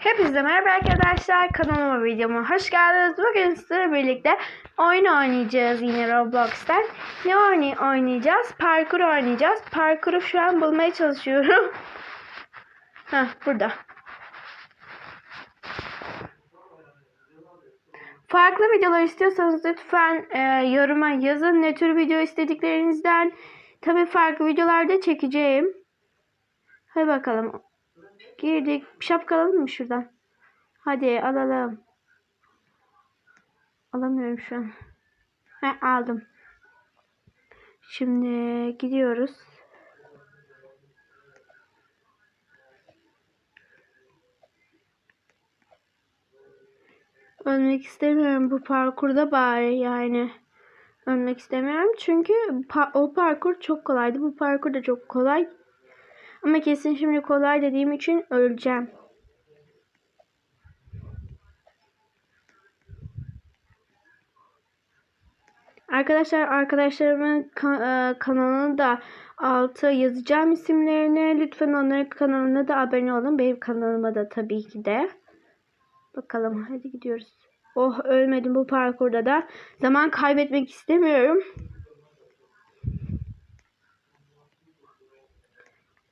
Hepinize merhaba arkadaşlar. Kanalıma videoma hoş geldiniz. Bugün sizlerle birlikte oyun oynayacağız yine Roblox'tan. Ne oynay oynayacağız? Parkur oynayacağız. Parkuru şu an bulmaya çalışıyorum. Heh burada. Farklı videolar istiyorsanız lütfen e, yoruma yazın. Ne tür video istediklerinizden. Tabii farklı videolarda çekeceğim. Hadi bakalım. Girdik. Şapka alalım mı şuradan? Hadi alalım. Alamıyorum şu an. He, aldım. Şimdi gidiyoruz. Ölmek istemiyorum bu parkurda bari yani. Ölmek istemiyorum çünkü pa- o parkur çok kolaydı. Bu parkur da çok kolay. Ama kesin şimdi kolay dediğim için öleceğim. Arkadaşlar arkadaşlarımın ka- e, kanalını da alta yazacağım isimlerini. Lütfen onların kanalına da abone olun. Benim kanalıma da tabii ki de. Bakalım hadi gidiyoruz. Oh ölmedim bu parkurda da. Zaman kaybetmek istemiyorum.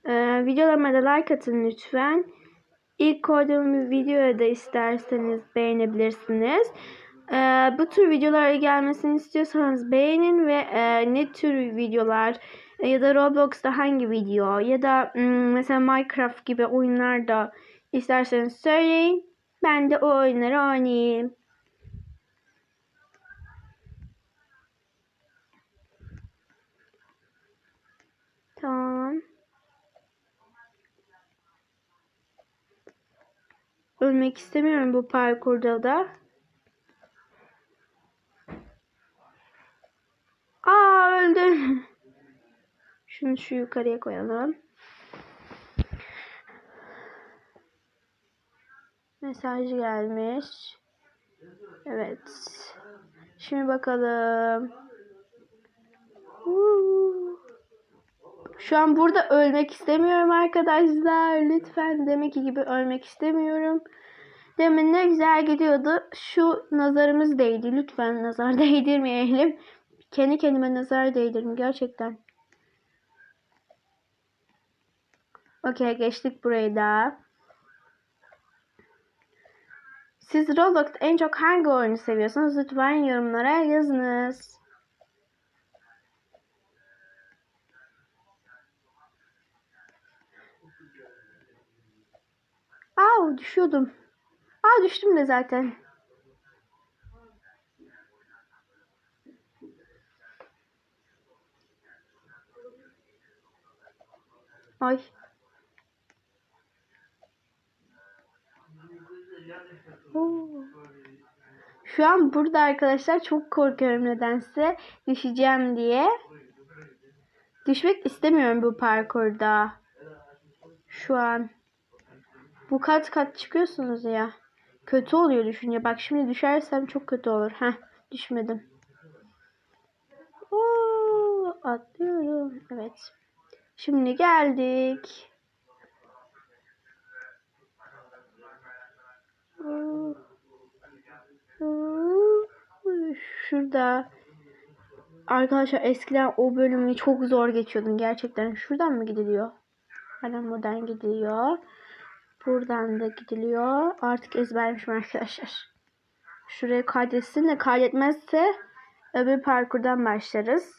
Ee, videolarıma da like atın lütfen. İlk koyduğum bir videoya da isterseniz beğenebilirsiniz. Ee, bu tür videolara gelmesini istiyorsanız beğenin ve e, ne tür videolar e, ya da Roblox'ta hangi video ya da hmm, mesela Minecraft gibi oyunlarda isterseniz söyleyin. Ben de o oyunları oynayayım. Tamam. Ölmek istemiyorum bu parkurda da. Aa öldüm. Şunu şu yukarıya koyalım. Mesaj gelmiş. Evet. Şimdi bakalım. Şu an burada ölmek istemiyorum arkadaşlar. Lütfen demek ki gibi ölmek istemiyorum. Demin ne güzel gidiyordu. Şu nazarımız değdi. Lütfen nazar değdirmeyelim. Kendi kendime nazar değdirdim gerçekten. Okey geçtik burayı da. Siz Roblox'ta en çok hangi oyunu seviyorsunuz? Lütfen yorumlara yazınız. Aa düşüyordum. Aa düştüm de zaten. Ay. Şu an burada arkadaşlar çok korkuyorum nedense düşeceğim diye. Düşmek istemiyorum bu parkurda. Şu an. Bu kat kat çıkıyorsunuz ya. Kötü oluyor düşünce. Bak şimdi düşersem çok kötü olur. Heh düşmedim. Oo, atlıyorum. Evet. Şimdi geldik. Şurada. Arkadaşlar eskiden o bölümü çok zor geçiyordum gerçekten. Şuradan mı gidiliyor? Aynen buradan gidiliyor. Buradan da gidiliyor. Artık ezbermişim arkadaşlar. Şuraya kaydetsin de kaydetmezse öbür parkurdan başlarız.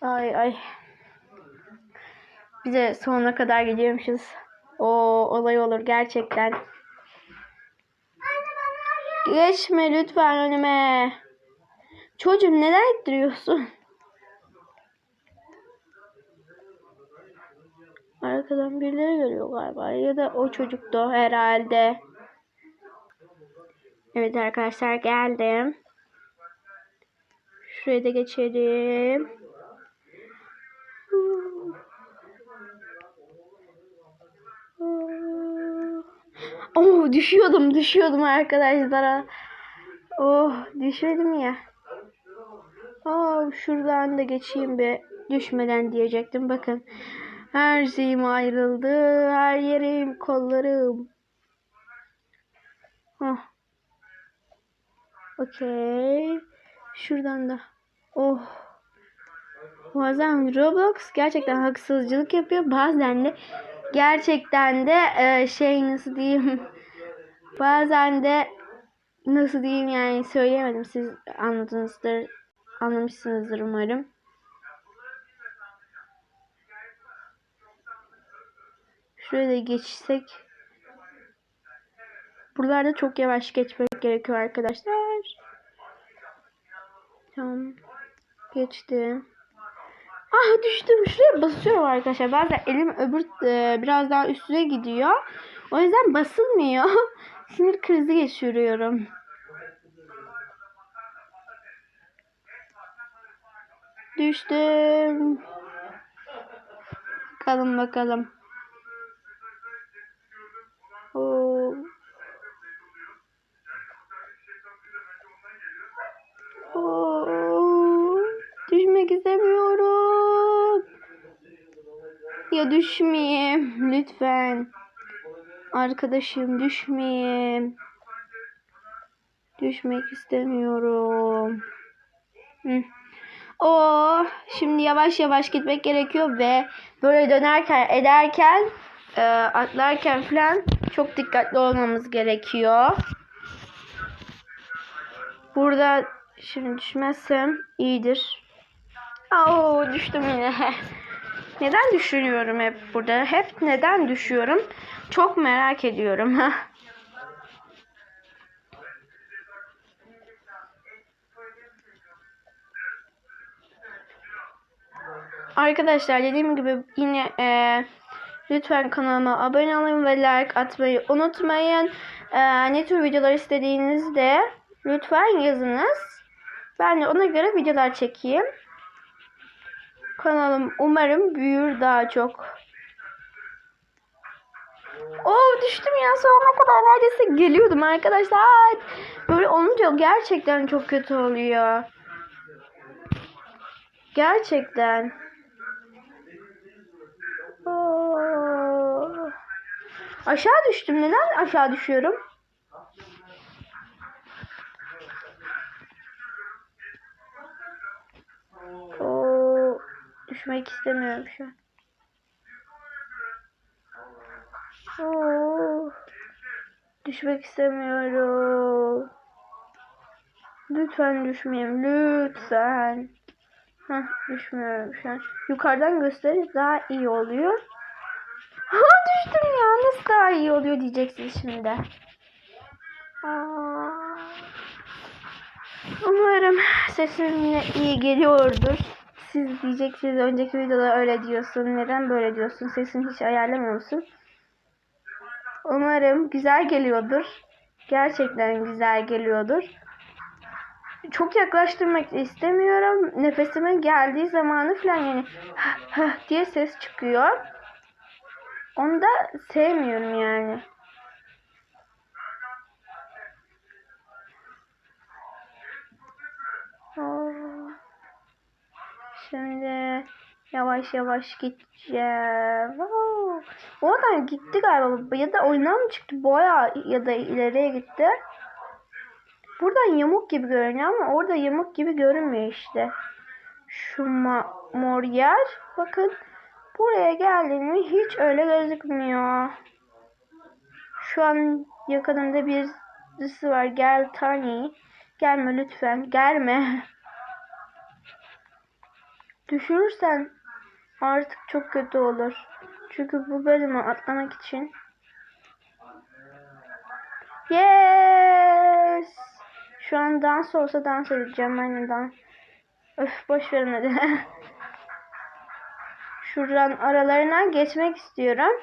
Ay ay. Bir de sonuna kadar gidiyormuşuz. O olay olur gerçekten. Geçme lütfen önüme. Çocuğum neden ittiriyorsun? Arkadan birileri geliyor galiba. Ya da o çocuktu herhalde. Evet arkadaşlar geldim. Şuraya da geçelim. Oh düşüyordum düşüyordum arkadaşlara. Oh düşmedim ya. Oh şuradan da geçeyim bir düşmeden diyecektim. Bakın Her şeyim ayrıldı. Her yerim, kollarım. Oh. Okey. Şuradan da. Oh. Bazen Roblox gerçekten haksızcılık yapıyor. Bazen de gerçekten de e, şey nasıl diyeyim. Bazen de nasıl diyeyim yani söyleyemedim. Siz anladınızdır. Anlamışsınızdır umarım. Şuraya geçsek. Buralarda çok yavaş geçmek gerekiyor arkadaşlar. Tamam. Geçtim. Ah düştüm. Şuraya basıyorum arkadaşlar. Bazen elim öbür e, biraz daha üstüne gidiyor. O yüzden basılmıyor. Sinir krizi geçiriyorum. Düştüm. Bakalım bakalım. Oo. Oo. Düşmek istemiyorum. Ya düşmeyeyim lütfen. Arkadaşım düşmeyeyim. Düşmek istemiyorum. Hı. Oh, şimdi yavaş yavaş gitmek gerekiyor ve böyle dönerken ederken e, atlarken falan çok dikkatli olmamız gerekiyor. Burada şimdi düşmezsem iyidir. Oo düştüm yine. Neden düşünüyorum hep burada? Hep neden düşüyorum? Çok merak ediyorum. Arkadaşlar dediğim gibi yine e, lütfen kanalıma abone olun ve like atmayı unutmayın. E, ne tür videolar istediğinizde lütfen yazınız. Ben de ona göre videolar çekeyim. Kanalım umarım büyür daha çok. Oh düştüm ya sonuna kadar neredeyse geliyordum arkadaşlar. Böyle olunca gerçekten çok kötü oluyor. Gerçekten. Aşağı düştüm. Neden aşağı düşüyorum? Oo, düşmek istemiyorum şu an. Oo, düşmek istemiyorum. Lütfen düşmeyeyim. Lütfen. Heh, düşmüyorum şu an. Yukarıdan gösterip daha iyi oluyor. Ha düştüm ya. Nasıl daha iyi oluyor diyeceksiniz şimdi. Aa. Umarım sesim yine iyi geliyordur. Siz diyeceksiniz önceki videoda öyle diyorsun. Neden böyle diyorsun? Sesini hiç ayarlamıyor musun? Umarım güzel geliyordur. Gerçekten güzel geliyordur. Çok yaklaştırmak istemiyorum. Nefesimin geldiği zamanı falan yani diye ses çıkıyor. Onu da sevmiyorum yani. Şimdi yavaş yavaş gideceğim. Oradan gitti galiba. Ya da oyundan mı çıktı? Boya ya da ileriye gitti. Buradan yamuk gibi görünüyor ama orada yamuk gibi görünmüyor işte. Şu mor yer. Bakın buraya geldiğinde hiç öyle gözükmüyor. Şu an yakınımda birisi var. Gel Tani. Gelme lütfen. Gelme. Düşürürsen artık çok kötü olur. Çünkü bu bölümü atlamak için. Yes! Şu an dans olsa dans edeceğim aynen dans. Öf boş verin hadi. Şuradan aralarına geçmek istiyorum.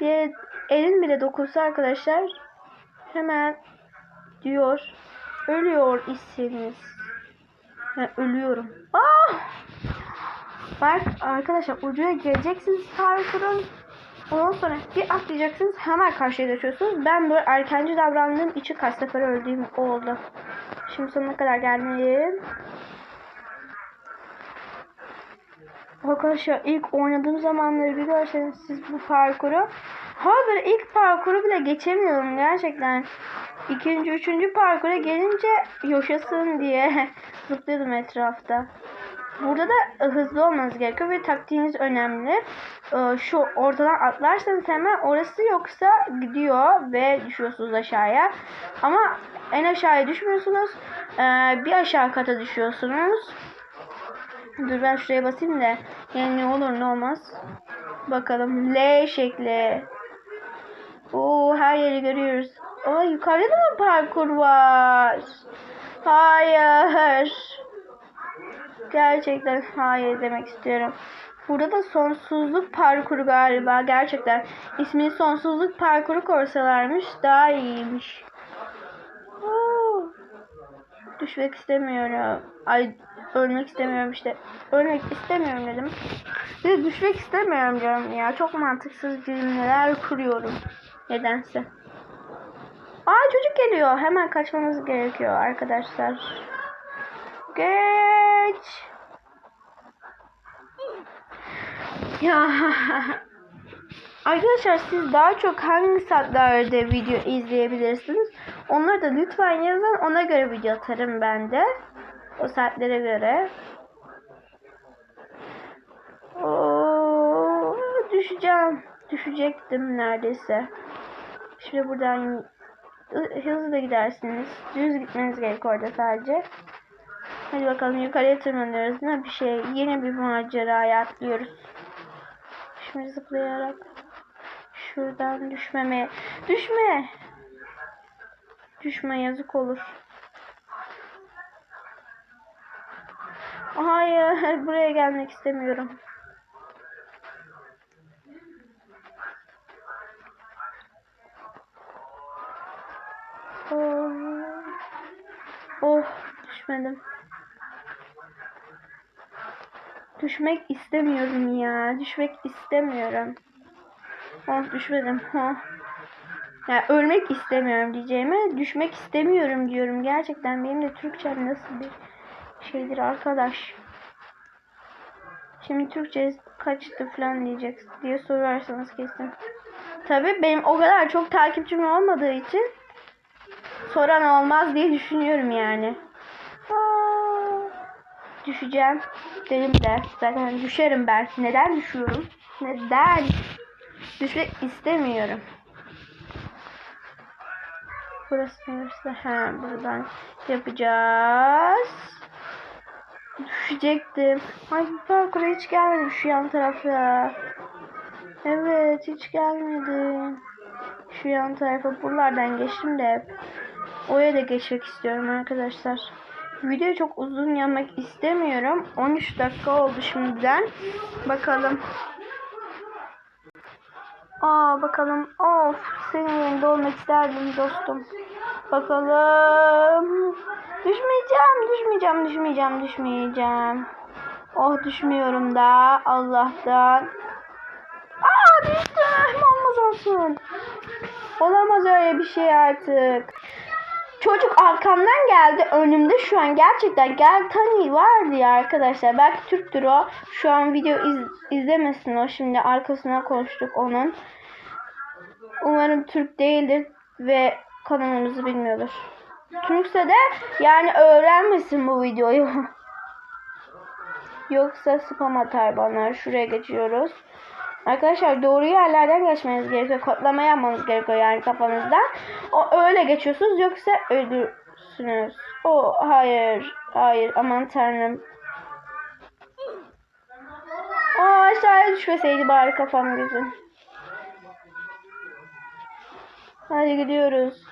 Bir elin bile dokunsa arkadaşlar hemen diyor ölüyor isiniz. Ha, ölüyorum. Ah! Bak arkadaşlar ucuya geleceksiniz parkurun. Ondan sonra bir atlayacaksınız hemen karşıya geçiyorsunuz. Ben böyle erkenci davrandığım için kaç sefer öldüğüm oldu. Şimdi sonuna kadar gelmeliyim. Arkadaşlar ilk oynadığım zamanları bir görseniz siz bu parkuru. Ha böyle ilk parkuru bile geçemiyorum gerçekten. İkinci, üçüncü parkura gelince yaşasın diye zıplıyordum etrafta. Burada da hızlı olmanız gerekiyor ve taktiğiniz önemli. Ee, Şu ortadan atlarsanız hemen orası yoksa gidiyor ve düşüyorsunuz aşağıya. Ama en aşağıya düşmüyorsunuz. Ee, Bir aşağı kata düşüyorsunuz. Dur ben şuraya basayım da. Yani ne olur ne olmaz. Bakalım. L şekli. Oo her yeri görüyoruz. Aa yukarıda da mı parkur var? Hayır. Gerçekten hayır demek istiyorum. Burada da sonsuzluk parkuru galiba. Gerçekten ismini sonsuzluk parkuru korsalarmış daha iyiymiş. Düşmek istemiyorum. Ay ölmek istemiyorum işte. Ölmek istemiyorum dedim. Bir düşmek istemiyorum diyorum ya. Çok mantıksız cümleler kuruyorum. Nedense. Aa çocuk geliyor. Hemen kaçmamız gerekiyor arkadaşlar. Geç. Ya Arkadaşlar siz daha çok hangi saatlerde video izleyebilirsiniz? Onları da lütfen yazın. Ona göre video atarım ben de. O saatlere göre. Oo, düşeceğim. Düşecektim neredeyse. Şimdi buradan hızlı da gidersiniz. Düz gitmeniz gerek orada sadece. Hadi bakalım yukarıya tırmanıyoruz. Ne bir şey. Yeni bir maceraya atlıyoruz. Şimdi zıplayarak şuradan düşmeme. Düşme. Düşme yazık olur. Hayır buraya gelmek istemiyorum. Oh, oh düşmedim. Düşmek istemiyorum ya. Düşmek istemiyorum. Oh düşmedim. Oh. Ya ölmek istemiyorum diyeceğime düşmek istemiyorum diyorum. Gerçekten benim de Türkçem nasıl bir şeydir arkadaş. Şimdi Türkçe kaçtı falan diyecek diye sorarsanız kesin. Tabi benim o kadar çok takipçim olmadığı için soran olmaz diye düşünüyorum yani. Düşeceğim dedim de zaten düşerim ben. Neden düşüyorum? Neden? Düşmek istemiyorum. Burası neresi? Ha buradan yapacağız. Düşecektim. Ay parkura hiç gelmedim şu yan tarafa. Evet hiç gelmedim. Şu yan tarafa buralardan geçtim de hep. Oraya da geçmek istiyorum arkadaşlar. Video çok uzun yapmak istemiyorum. 13 dakika oldu şimdiden. Bakalım. Aa bakalım. Of senin yerinde olmak isterdim dostum. Bakalım. Düşmeyeceğim, düşmeyeceğim, düşmeyeceğim, düşmeyeceğim. Oh düşmüyorum da Allah'tan. Aa düştüm. Olmaz olsun. Olamaz öyle bir şey artık. Çocuk arkamdan geldi önümde şu an. Gerçekten gel Tani vardı ya arkadaşlar. Belki Türktür o. Şu an video iz, izlemesin o. Şimdi arkasına konuştuk onun. Umarım Türk değildir ve kanalımızı bilmiyordur. Türkse de yani öğrenmesin bu videoyu. Yoksa spam atar bana. Şuraya geçiyoruz Arkadaşlar doğru yerlerden geçmeniz gerekiyor. Kodlama yapmanız gerekiyor yani kafanızda. O öyle geçiyorsunuz yoksa ölürsünüz. O hayır. Hayır aman tanrım. Aa aşağıya düşmeseydi bari kafam gözüm. Hadi gidiyoruz.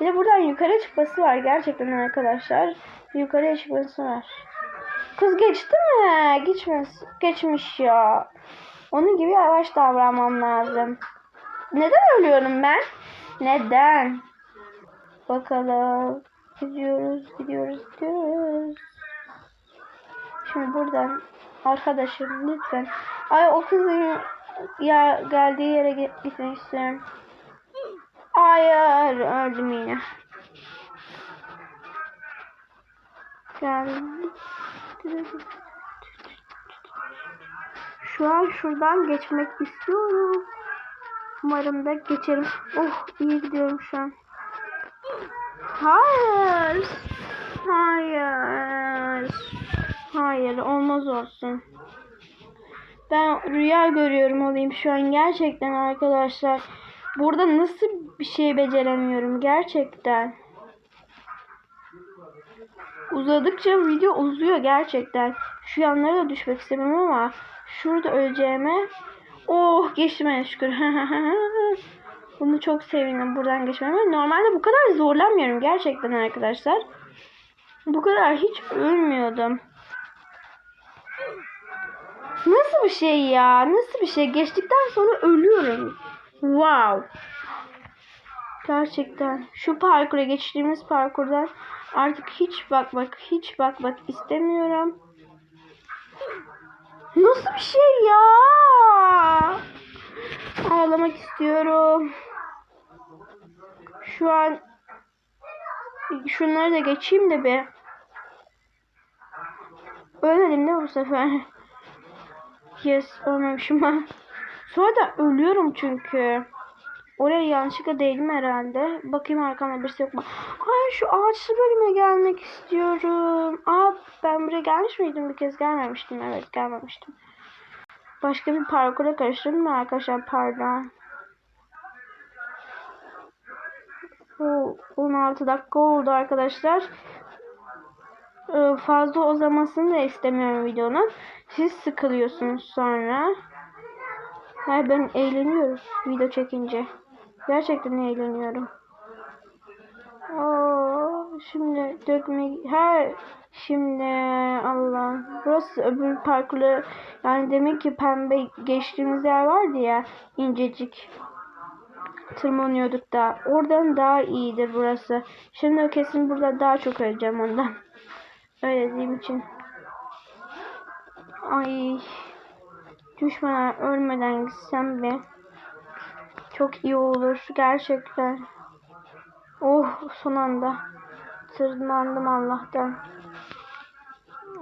Bir de buradan yukarı çıkması var gerçekten arkadaşlar. Yukarıya çıkması var. Kız geçti mi? Geçmez. Geçmiş ya. Onun gibi yavaş davranmam lazım. Neden ölüyorum ben? Neden? Bakalım. Gidiyoruz, gidiyoruz, gidiyoruz. Şimdi buradan arkadaşım lütfen. Ay o kızın ya geldiği yere gitmek istiyorum. Hayır öldüm yine. Geldim. Şu an şuradan geçmek istiyorum. Umarım da geçerim. Oh iyi gidiyorum şu an. Hayır. Hayır. Hayır olmaz olsun. Ben rüya görüyorum olayım şu an gerçekten arkadaşlar. Burada nasıl bir şey beceremiyorum gerçekten. Uzadıkça video uzuyor gerçekten. Şu yanlara da düşmek istemiyorum ama şurada öleceğime oh geçmeye şükür. Bunu çok sevindim buradan geçmeme. Normalde bu kadar zorlanmıyorum gerçekten arkadaşlar. Bu kadar hiç ölmüyordum. Nasıl bir şey ya? Nasıl bir şey? Geçtikten sonra ölüyorum. Wow. Gerçekten. Şu parkura geçtiğimiz parkurdan artık hiç bakmak, hiç bakmak istemiyorum. Nasıl bir şey ya? Ağlamak istiyorum. Şu an şunları da geçeyim de bir. Ölmedim mi bu sefer? Yes ölmemişim ben. Sonra da ölüyorum çünkü. Oraya yanlışlıkla değdim herhalde. Bakayım arkamda birisi yok mu? Hayır şu ağaçlı bölüme gelmek istiyorum. Aa ben buraya gelmiş miydim? Bir kez gelmemiştim. Evet gelmemiştim. Başka bir parkura karıştırdım mı arkadaşlar? Pardon. Oo, 16 dakika oldu arkadaşlar. Ee, fazla uzamasını da istemiyorum videonun. Siz sıkılıyorsunuz sonra. Hayır ben eğleniyorum video çekince. Gerçekten eğleniyorum. Oo, şimdi dökme her şimdi Allah burası öbür parklı yani demek ki pembe geçtiğimiz yer vardı ya incecik tırmanıyorduk da oradan daha iyidir burası. Şimdi kesin burada daha çok öleceğim ondan. Öyle diyeyim için. Ay düşmeden ölmeden gitsem bir çok iyi olur gerçekten. Oh son anda tırmandım Allah'tan.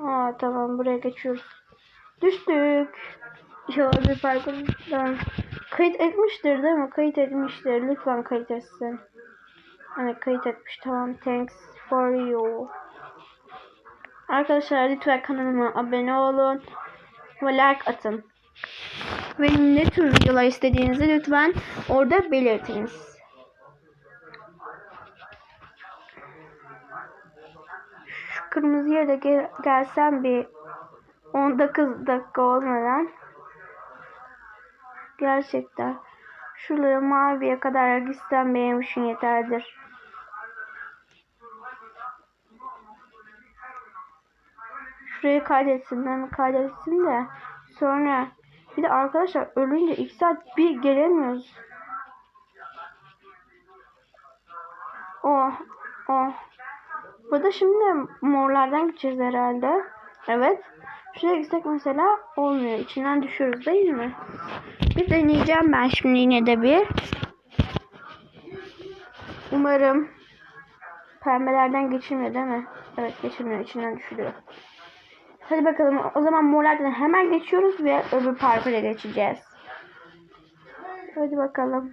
Aa tamam buraya geçiyoruz. Düştük. Şöyle bir parkurdan. Kayıt etmiştir değil mi? Kayıt etmiştir. Lütfen kayıt etsin. Evet kayıt etmiş. Tamam. Thanks for you. Arkadaşlar lütfen kanalıma abone olun. Ve like atın. Ve ne tür videolar istediğinizi lütfen orada belirtiniz. Şu kırmızı yere de gel gelsem bir 19 dakika olmadan. Gerçekten. Şuralara maviye kadar gitsem benim için yeterdir. Şurayı kaydetsin mi kaydetsin de sonra bir de arkadaşlar ölünce 2 saat bir gelemiyoruz. Oh oh. Burada şimdi morlardan gideceğiz herhalde. Evet. Şuraya gitsek mesela olmuyor. İçinden düşüyoruz değil mi? Bir deneyeceğim ben şimdi yine de bir. Umarım pembelerden geçilmiyor değil mi? Evet geçilmiyor. İçinden düşürüyor. Hadi bakalım. O zaman morlardan hemen geçiyoruz ve öbür parkura geçeceğiz. Hadi bakalım.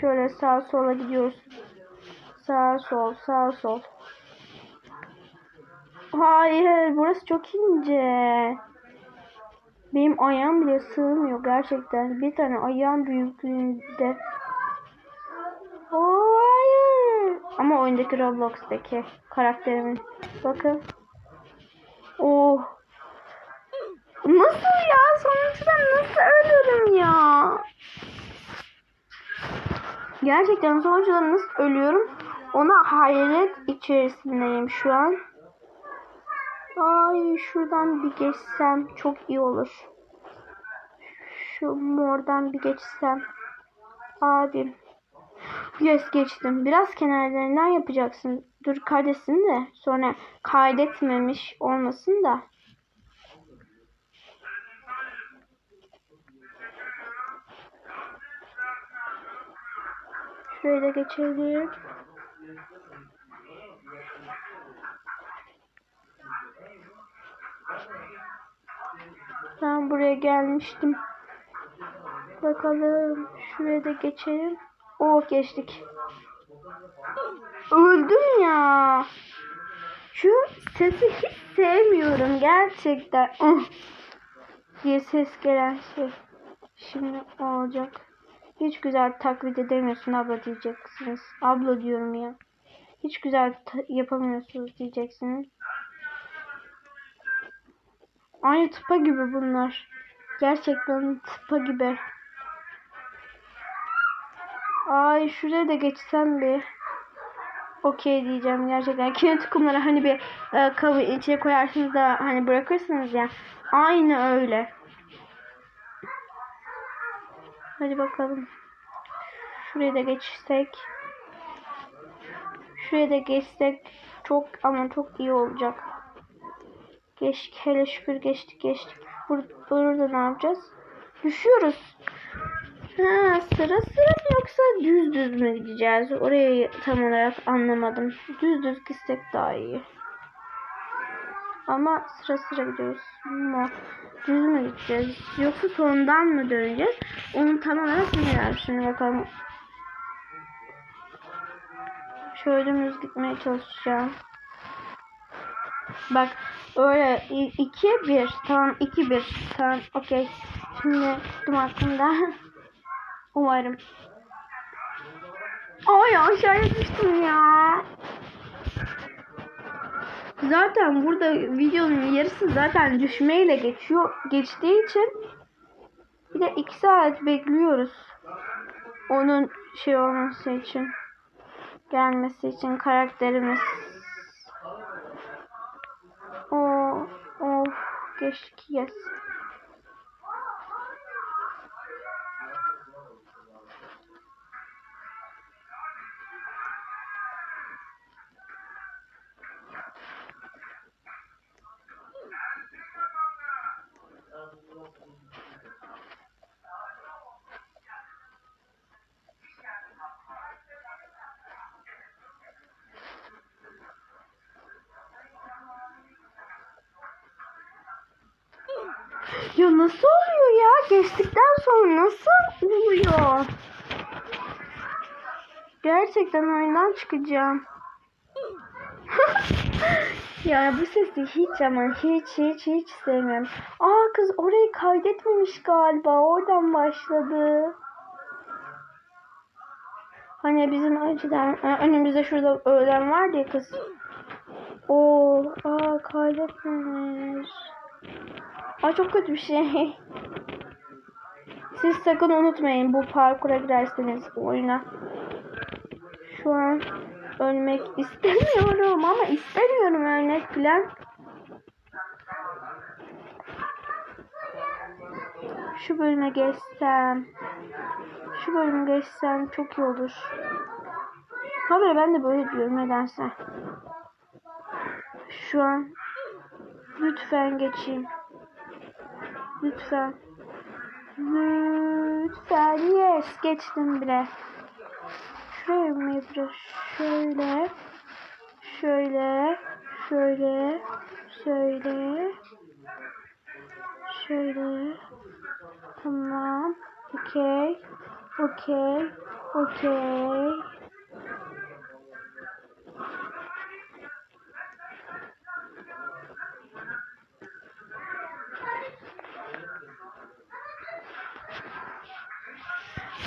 Şöyle sağ sola gidiyoruz. Sağ sol sağ sol. Hayır burası çok ince. Benim ayağım bile sığmıyor gerçekten. Bir tane ayağım büyüklüğünde. Hayır. Ama oyundaki Roblox'taki karakterimin. Bakın. Oh. Nasıl ya? Sonuçta nasıl ölüyorum ya? Gerçekten sonuçta nasıl ölüyorum? Ona hayret içerisindeyim şu an. Ay şuradan bir geçsem çok iyi olur. Şu mordan bir geçsem. Abi. Yes geçtim. Biraz kenarlarından yapacaksın. Dur kaydetsin de sonra kaydetmemiş olmasın da. Şöyle geçelim. Ben buraya gelmiştim. Bakalım. Şuraya da geçelim. Oh geçtik. Öldüm ya. Şu sesi hiç sevmiyorum gerçekten. Diye ses gelen şey. Şimdi olacak. Hiç güzel taklit edemiyorsun abla diyeceksiniz. Abla diyorum ya. Hiç güzel yapamıyorsunuz diyeceksiniz. Aynı tıpa gibi bunlar. Gerçekten tıpa gibi. Ay şuraya da geçsem bir. Okey diyeceğim gerçekten. Kinetik kumları hani bir e, kabı içine koyarsınız da hani bırakırsınız ya. Aynı öyle. Hadi bakalım. Şuraya da geçsek. Şuraya da geçsek çok ama çok iyi olacak. Geçtik hele şükür geçtik geçtik. Bur burada ne yapacağız? Düşüyoruz. Ha, sıra sıra mı yoksa düz düz mü gideceğiz? Orayı tam olarak anlamadım. Düz düz gitsek daha iyi. Ama sıra sıra gidiyoruz. Ama düz mü gideceğiz? Yoksa sondan mı döneceğiz? Onu tam olarak bilmiyorum. Şimdi bakalım. Şöyle dümdüz gitmeye çalışacağım. Bak öyle 2 1 tamam 2 1 tamam okey. Şimdi tuttum aklımda. Umarım. Ay aşağıya düştüm ya. Zaten burada videonun yarısı zaten düşmeyle geçiyor. Geçtiği için bir de 2 saat bekliyoruz. Onun şey olması için. Gelmesi için karakterimiz. O of geçtik yes. Ya nasıl oluyor ya? Geçtikten sonra nasıl oluyor? Gerçekten oyundan çıkacağım. ya bu sesi hiç ama hiç hiç hiç sevmiyorum. Aa kız orayı kaydetmemiş galiba. Oradan başladı. Hani bizim önceden e, önümüzde şurada öğlen vardı ya kız. Oo, aa kaydetmemiş. Aa çok kötü bir şey. Siz sakın unutmayın bu parkura girerseniz bu oyuna. Şu an ölmek istemiyorum ama istemiyorum ölmek falan. Şu bölüme geçsem. Şu bölüme geçsem çok iyi olur. Habire ben de böyle diyorum nedense. Şu an lütfen geçeyim. Lütfen. Lütfen. Yes. Geçtim bile. Şuraya mı yapacağız? Şöyle. Şöyle. Şöyle. Şöyle. Şöyle. Tamam. Okey. Okey. Okey.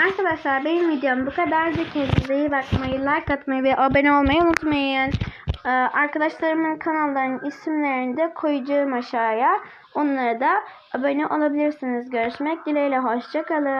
Arkadaşlar benim videom bu kadardı. Kendinize iyi bakmayı, like atmayı ve abone olmayı unutmayın. Ee, arkadaşlarımın kanallarının isimlerini de koyacağım aşağıya. Onlara da abone olabilirsiniz. Görüşmek dileğiyle. Hoşçakalın.